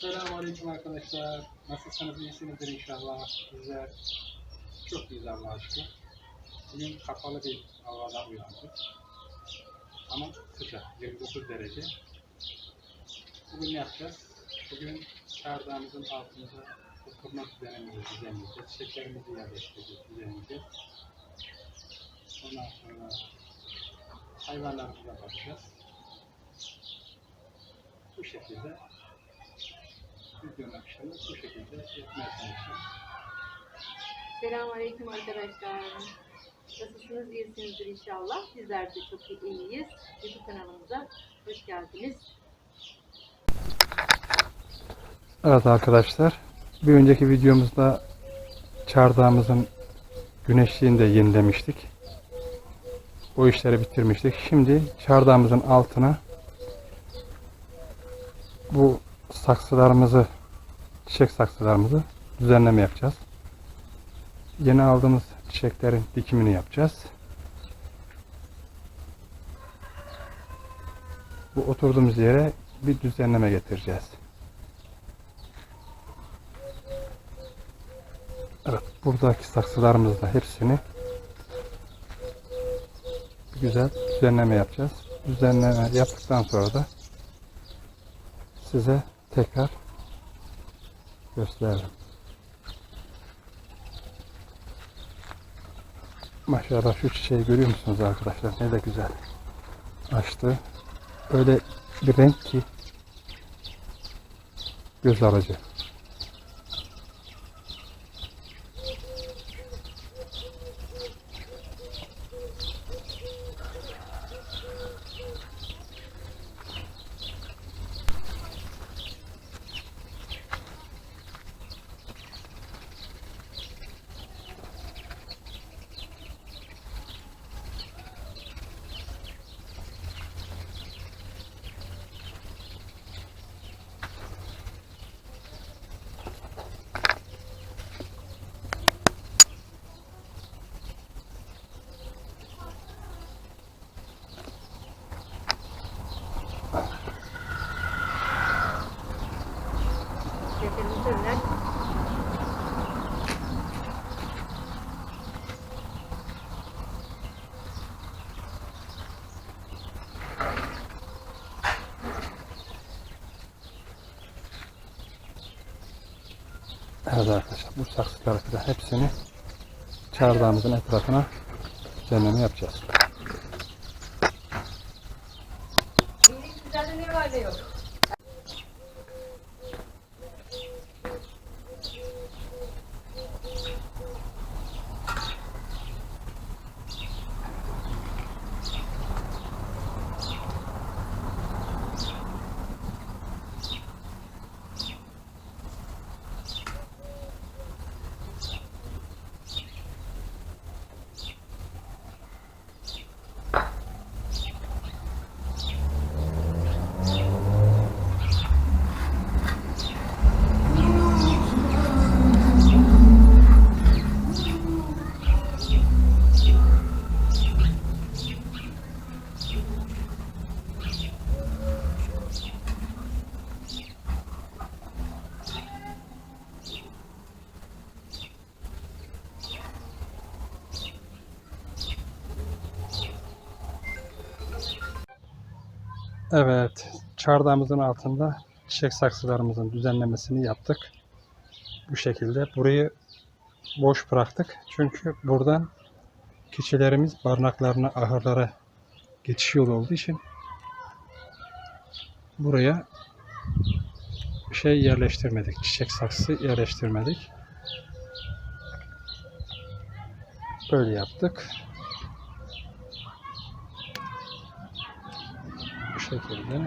Selamünaleyküm arkadaşlar. Nasılsınız? İyisinizdir inşallah. Bizler çok iyiyiz Allah'a şükür. Bugün kapalı bir havada uyandık. Ama sıcak. 29 derece. Bugün ne yapacağız? Bugün çardağımızın altında oturma düzenimizi düzenleyeceğiz. Çiçeklerimizi yerleştireceğiz, düzenleyeceğiz. Ondan sonra hayvanlarımıza bakacağız. Bu şekilde videonun akışını bu şekilde yapmaya çalışacağım. Selamünaleyküm arkadaşlar. Nasılsınız? İyisinizdir inşallah. Bizler de çok iyiyiz. YouTube kanalımıza hoş geldiniz. Evet arkadaşlar, bir önceki videomuzda çardağımızın güneşliğini de yenilemiştik. O işleri bitirmiştik. Şimdi çardağımızın altına bu saksılarımızı, çiçek saksılarımızı düzenleme yapacağız. Yeni aldığımız çiçeklerin dikimini yapacağız. Bu oturduğumuz yere bir düzenleme getireceğiz. Evet, buradaki saksılarımızda hepsini güzel düzenleme yapacağız. Düzenleme yaptıktan sonra da size tekrar gösteririm. Maşallah şu çiçeği görüyor musunuz arkadaşlar? Ne de güzel açtı. Öyle bir renk ki göz alıcı. Bu saksıları falan hepsini çardağımızın etrafına düzenleme yapacağız. Güzelde ne var ne yok. Evet çardağımızın altında çiçek saksılarımızın düzenlemesini yaptık. Bu şekilde burayı boş bıraktık. Çünkü buradan keçilerimiz barınaklarına, ahırlara geçiş yolu olduğu için buraya şey yerleştirmedik. Çiçek saksı yerleştirmedik. Böyle yaptık. Şekilde.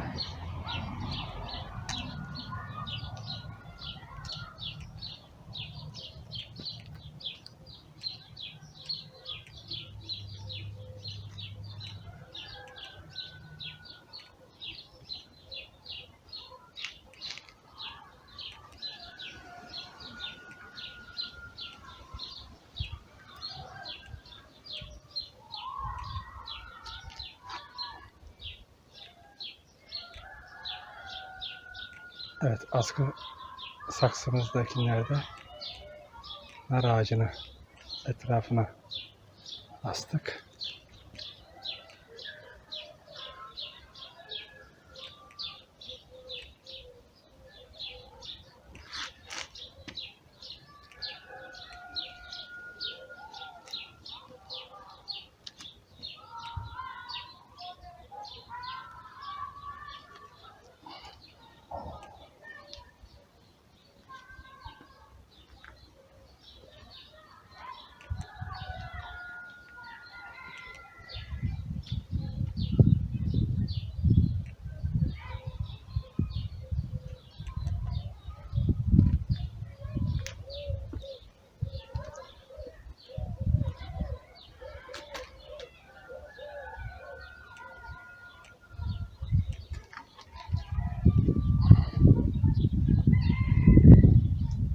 Askı saksımızdakilerde nar ağacını etrafına astık.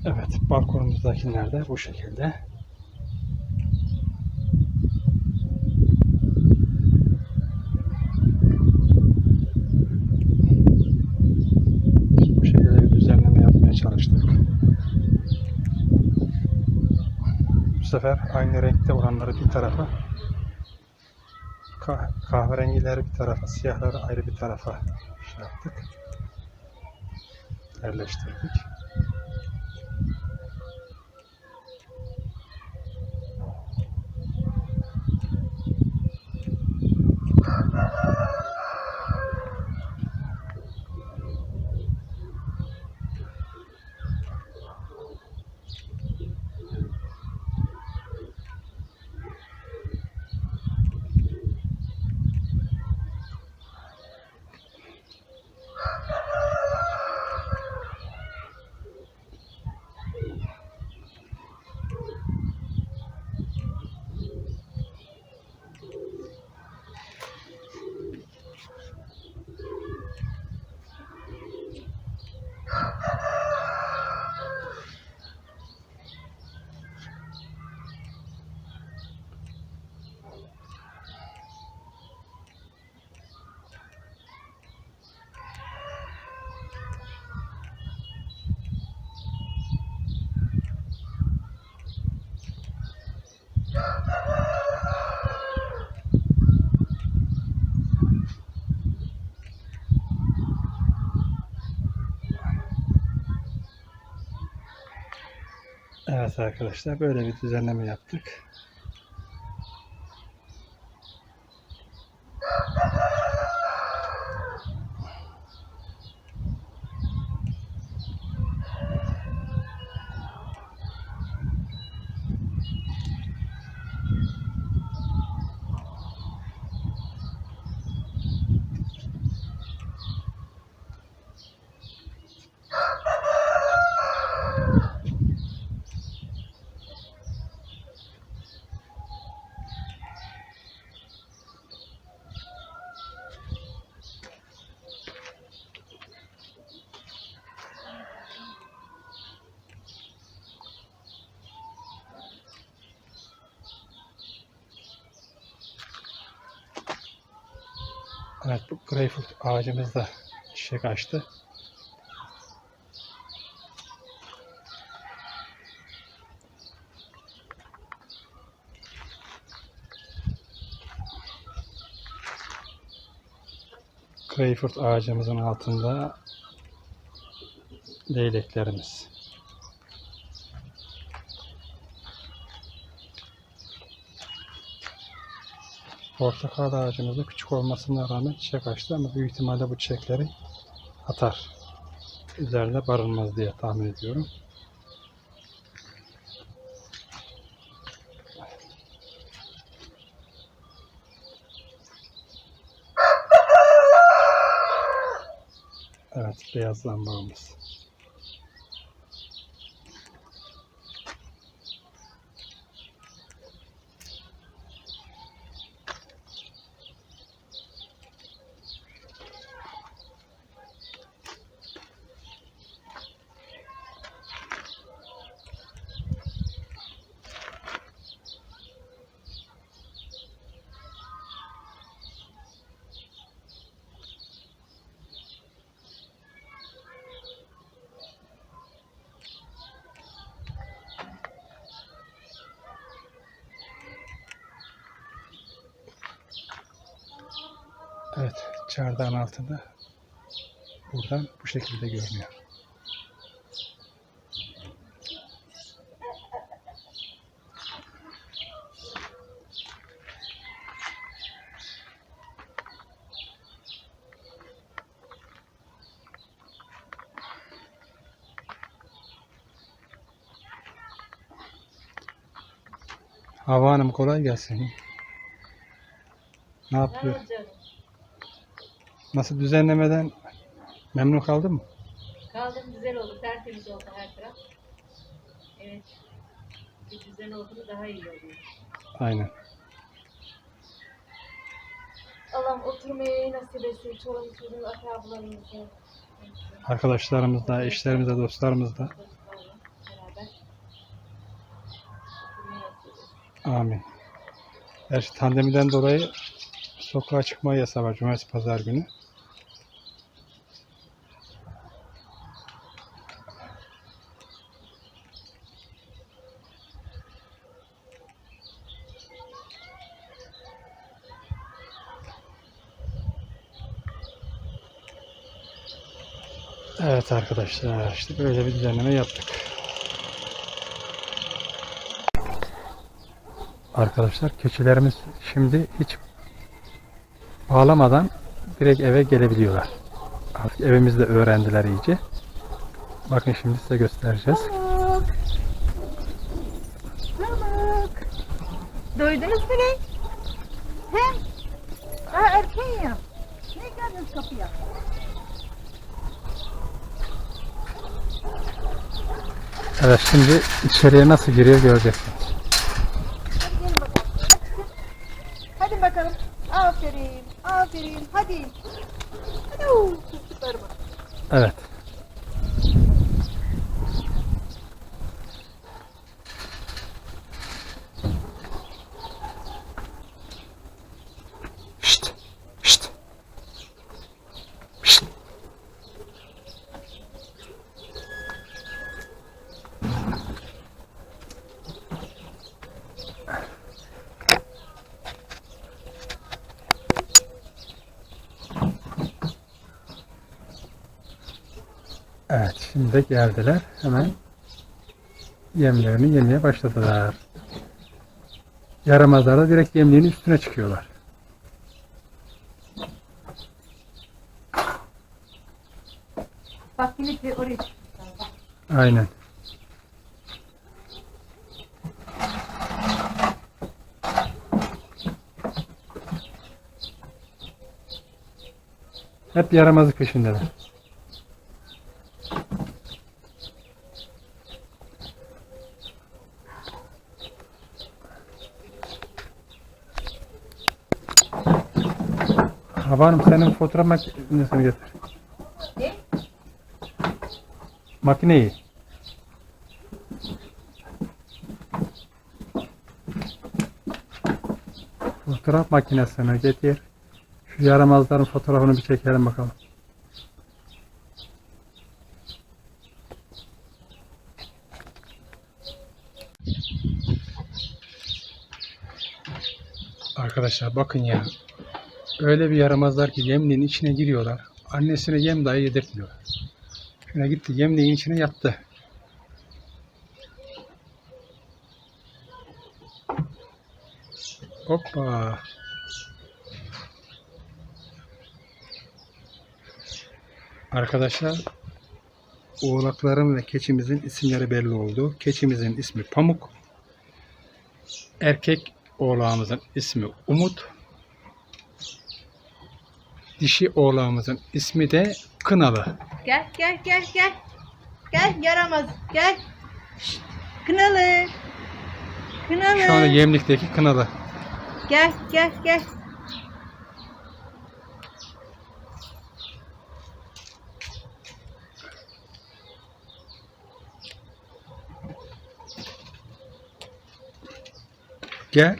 Evet balkonumuzdakiler de bu şekilde. Bu şekilde bir düzenleme yapmaya çalıştık. Bu sefer aynı renkte olanları bir tarafa kah- kahverengileri bir tarafa, siyahları ayrı bir tarafa şey yaptık. Yerleştirdik. Arkadaşlar böyle bir düzenleme yaptık. Evet bu greyfurt ağacımız da çiçek açtı. Greyfurt ağacımızın altında leyleklerimiz. Portakal ağacımız da küçük olmasına rağmen çiçek açtı ama büyük ihtimalle bu çiçekleri atar. Üzerinde barınmaz diye tahmin ediyorum. Evet, beyaz lambamız. Evet, çardağın altında buradan bu şekilde görünüyor. Hava Hanım kolay gelsin. Ne yapıyor? Nasıl düzenlemeden memnun kaldın mı? Kaldım güzel oldu. Tertemiz oldu her taraf. Evet. Bir düzen oldu mu daha iyi oluyor. Aynen. Allah'ım oturmayı nasip etsin. Çoluğun çocuğun akrabalarımızı. Arkadaşlarımızla, eşlerimizle, dostlarımızla. Amin. Gerçi pandemiden dolayı sokağa çıkma yasağı var cumartesi pazar günü. Evet arkadaşlar işte böyle bir düzenleme yaptık. Arkadaşlar keçilerimiz şimdi hiç bağlamadan direkt eve gelebiliyorlar. Artık evimizde öğrendiler iyice. Bakın şimdi size göstereceğiz. Pamuk. Duydunuz mu ne? He? Daha erken ya. Ne geldiniz kapıya? Evet şimdi içeriye nasıl giriyor göreceksiniz. Hadi gelin bakalım. Hadi bakalım. Aferin. Aferin. Hadi. Hadi. oo, Süper bak. Evet. Şşt. Şşt. Şşt. Evet, şimdi de geldiler. Hemen yemlerini yemeye başladılar. Yaramazlar da direkt yemliğin üstüne çıkıyorlar. Bak yine oraya çık. Aynen. Hep yaramazlık peşindeler. Hava Hanım senin fotoğraf makinesini getir. Ne? Makineyi. Fotoğraf makinesini getir. Şu yaramazların fotoğrafını bir çekelim bakalım. Arkadaşlar bakın ya. Öyle bir yaramazlar ki yemliğin içine giriyorlar. Annesine yem dahi yedirtmiyorlar. Şuna gitti yemliğin içine yattı. Hoppa. Arkadaşlar oğlakların ve keçimizin isimleri belli oldu. Keçimizin ismi Pamuk. Erkek oğlağımızın ismi Umut. Dişi oğlağımızın ismi de Kınalı. Gel gel gel gel. Gel yaramaz. Gel. Şşt, Kınalı. Kınalı. Şu anda yemlikteki Kınalı. Gel gel gel. Gel.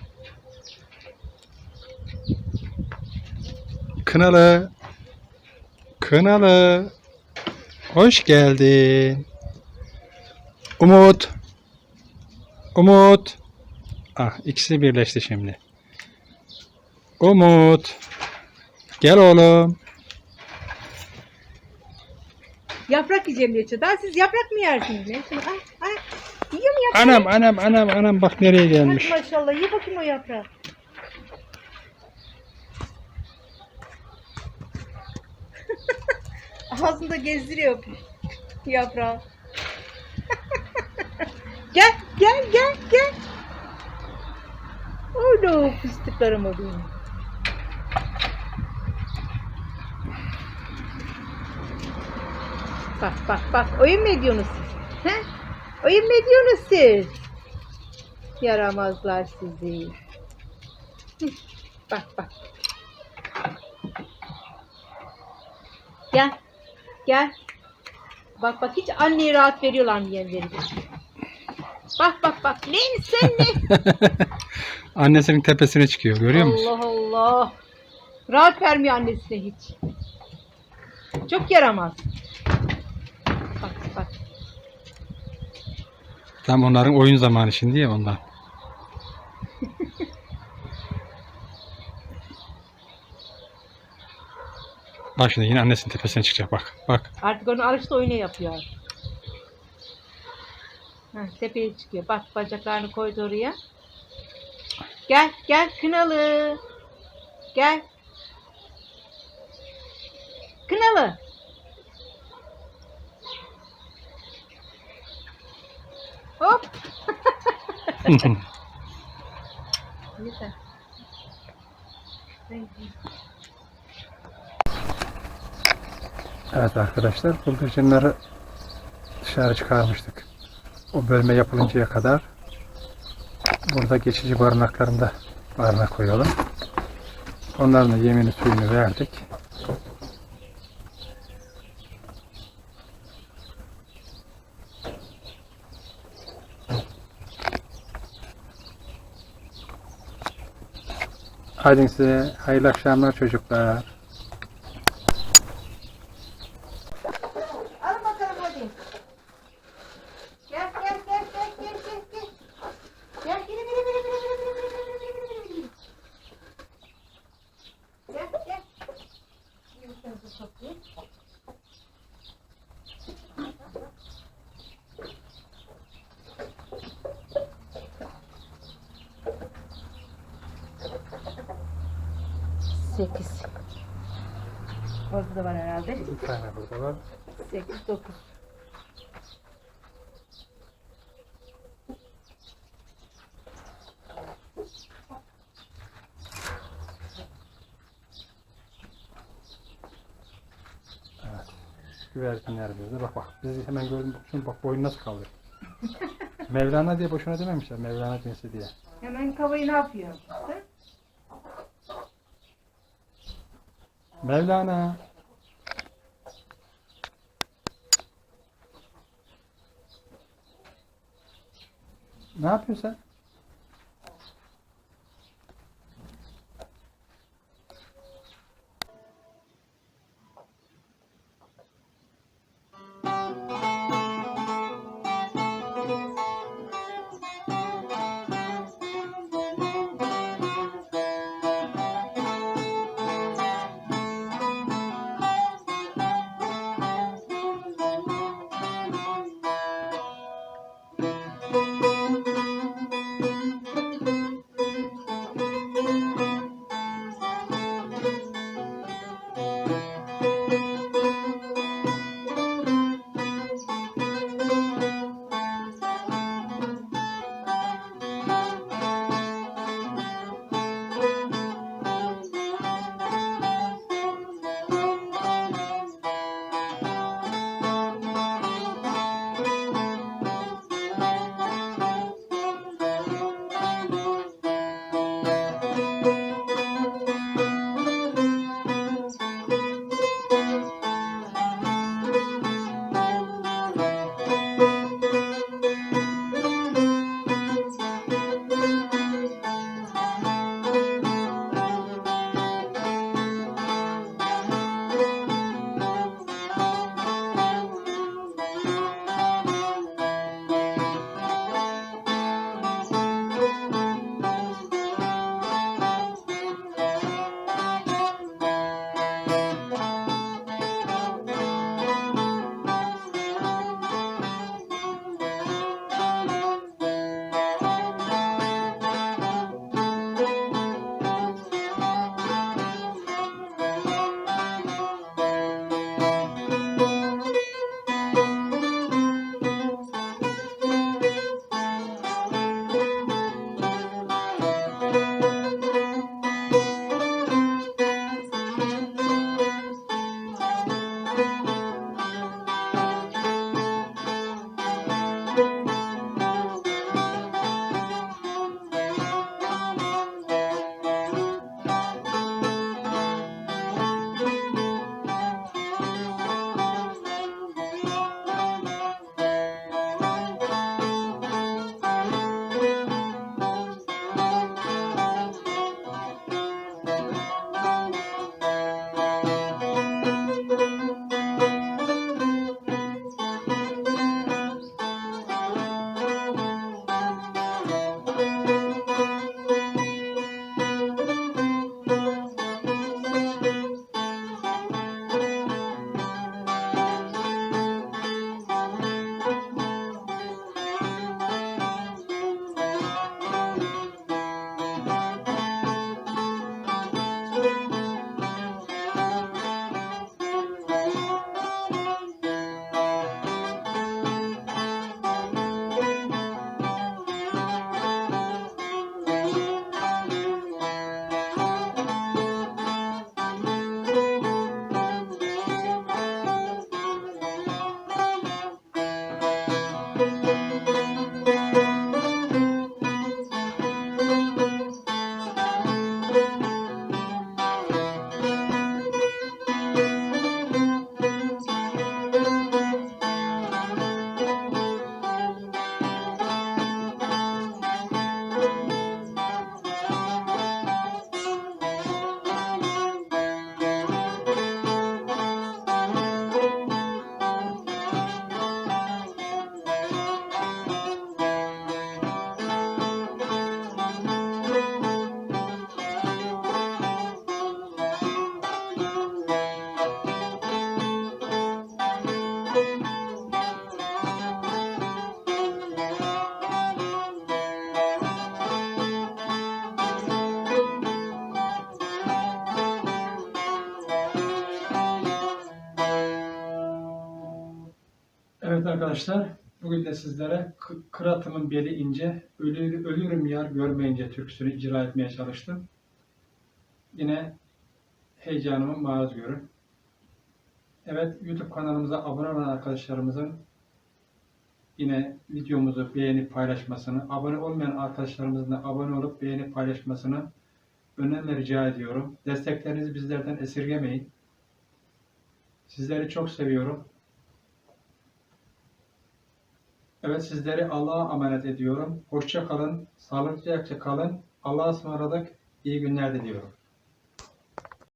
Kınalı. Kınalı. Hoş geldin. Umut. Umut. Ah ikisi birleşti şimdi. Umut. Gel oğlum. Yaprak yiyeceğim diyor çocuğa. Siz yaprak mı yersiniz? Ne? Şunu, ay, ay. Yiyor mu yaprak? Anam anam anam anam bak nereye Hadi gelmiş. maşallah. Ye bakayım o yaprağı. Ağzında gezdiriyor yaprağı. gel gel gel gel. Oğlum fıstıklarım o benim. Bak bak bak oyun mu ediyorsunuz siz? He? Oyun mu ediyorsunuz siz? Yaramazlar sizi. Bak bak. Gel. Gel. Bak bak hiç anneye rahat veriyorlar mı yenleri? Bak bak bak. Neymiş sen ne? Annesinin tepesine çıkıyor görüyor musun? Allah Allah. Rahat vermiyor annesine hiç. Çok yaramaz. Bak bak. Tam onların oyun zamanı şimdi ya ondan. Bak şimdi yine annesinin tepesine çıkacak bak. Bak. Artık onu alıştı oyuna yapıyor. Heh, tepeye çıkıyor. Bak bacaklarını koydu oraya. Gel gel kınalı. Gel. Kınalı. Hop. Yeter. Evet arkadaşlar bıldırcınları dışarı çıkarmıştık. O bölme yapılıncaya kadar burada geçici barınaklarında barınak koyalım. Onların da yemini suyunu verdik. Hadi size hayırlı akşamlar çocuklar. 8. Orada da var herhalde. Bir tane burada var. 8, 9. güvercinler diyordu. Bak bak bizi hemen gördüm. Şimdi bak boyun nasıl kaldı. Mevlana diye boşuna dememişler. Mevlana cinsi diye. Hemen tavayı ne yapıyor? Değil mi? Mevlana. Ne yapıyorsun sen? Evet arkadaşlar, bugün de sizlere Kıratımın Beli ince, ölür, ölürüm yar görmeyince türküsünü icra etmeye çalıştım. Yine heyecanımı maruz görün. Evet, YouTube kanalımıza abone olan arkadaşlarımızın yine videomuzu beğenip paylaşmasını, abone olmayan arkadaşlarımızın da abone olup beğenip paylaşmasını önemli rica ediyorum. Desteklerinizi bizlerden esirgemeyin. Sizleri çok seviyorum. Evet sizleri Allah'a emanet ediyorum. Hoşça kalın, sağlıklı kalın. Allah'a ısmarladık. İyi günler diliyorum.